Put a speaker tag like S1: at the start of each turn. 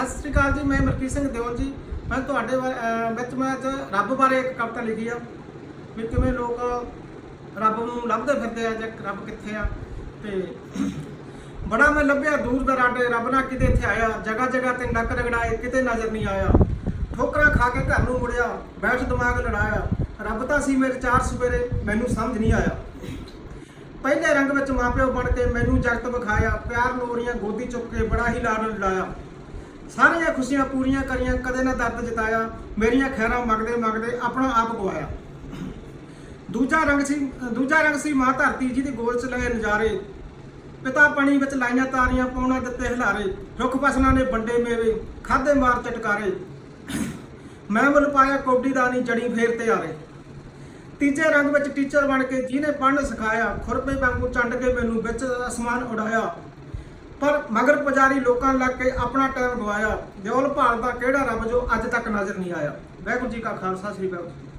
S1: ਸਤਿ ਸ੍ਰੀ ਅਕਾਲ ਜੀ, ਮੈਂ ਮਲਕੀਤ ਸਿੰਘ ਦਿਓਲ ਜੀ। ਮੈਂ ਤੁਹਾਡੇ ਵਾ- ਵਿੱਚ ਮੈਂ ਅੱਜ ਰੱਬ ਬਾਰੇ ਇੱਕ ਕਵਿਤਾ ਲਿਖੀ ਆ, ਵੀ ਕਿਵੇਂ ਲੋਕ ਰੱਬ ਨੂੰ ਲੱਭਦੇ ਫਿਰਦੇ ਆ, ਜਾਂ ਰੱਬ ਕਿੱਥੇ ਆ। ਤੇ ਬੜਾ ਮੈਂ ਲੱਭਿਆ ਦੂਰ ਦਰਾਡੇ ਰੱਬ ਨਾ ਕਿਤੇ ਇੱਥੇ ਆਇਆ, ਜਗ੍ਹਾ ਜਗ੍ਹਾ ਤੇ ਨੱਕ ਰਗੜਾਏ, ਕਿਤੇ ਨਜ਼ਰ ਨਹੀਂ ਆਇਆ। ਠੋਕਰਾਂ ਖਾ ਕੇ ਘਰ ਨੂੰ ਮੁੜਿਆ, ਬੈਠ ਦਿਮਾਗ ਲੜਾਇਆ, ਰੱਬ ਤਾਂ ਸੀ ਮੇਰੇ ਚਾਰ ਸਵੇਰੇ, ਮੈਨੂੰ ਸਮਝ ਨਹੀਂ ਆਇਆ। ਪਹਿਲੇ ਰੰਗ ਵਿੱਚ ਮਾਪਿਓ ਬਣ ਕੇ ਮੈਨੂੰ ਜਗਤ ਵਿਖਾਇਆ, ਪਿਆਰ ਲੋਰੀਆਂ ਗੋਦੀ ਚੁੱਕ ਕੇ ਬੜਾ ਹੀ ਲਾਡ ਲਾਇਆ। ਸਾਰੀਆਂ ਖੁਸ਼ੀਆਂ ਪੂਰੀਆਂ ਕਰੀਆਂ, ਕਦੇ ਨਾ ਦਰਦ ਜਤਾਇਆ, ਮੇਰੀਆਂ ਖੈਰਾਂ ਮੰਗਦੇ ਮੰਗਦੇ ਆਪਣਾ ਆਪ ਗਵਾਇਆ। ਦੂਜਾ ਰੰਗ ਸੀ, ਦੂਜਾ ਰੰਗ ਸੀ ਮਾਂ ਧਰਤੀ ਜੀ ਜਿਹਦੀ ਗੋਲ ਚ ਲਏ ਨਜ਼ਾਰੇ। ਪਿਤਾ ਪਾਣੀ ਵਿੱਚ ਲਾਈਆਂ ਤਾਰੀਆਂ ਪਾਉਣਾ ਦਿੱਤੇ ਹਲਾਰੇ। ਰੁੱਖ ਫਸਲਾਂ ਨੇ ਵੰਡੇ ਮੇਵੇ, ਖਾਦੇ ਮਾਰ ਚਟਕਾਰੇ। ਮੈਂ ਮੁੱਲ ਪਾਇਆ ਕੌਡੀ ਦਾ ਨਹੀਂ ਜੜੀ ਫੇਰ ਤੇ ਆਰੇ ਤੀਜੇ ਰੰਗ ਵਿੱਚ ਟੀਚਰ ਬਣ ਕੇ ਜਿਹਨੇ ਪੜ੍ਹਨ ਸਿਖਾਇਆ, ਖੁਰਪੇ ਵਾਂਗੂ ਚੰਡ ਕੇ ਮੈਨੂੰ ਵਿੱਚ ਅਸਮਾਨ ਉਡਾਇਆ। ਪਰ ਮਗਰ ਪੁਜਾਰੀ ਲੋਕਾਂ ਲੱਗ ਕੇ ਆਪਣਾ ਟਾਈਮ ਗਵਾਇਆ। ਦਿਓਲ ਭਾਲਦਾ ਕਿਹੜਾ ਰੱਬ ਜੋ ਅੱਜ ਤੱਕ ਨਜ਼ਰ ਨਹੀਂ ਆਇਆ? ਵਾਹਿਗੁਰੂ ਜੀ ਕਾ ਖਾਲਸਾ, ਸ੍ਰੀ ਵਾਹਿਗੁਰੂ ਜੀ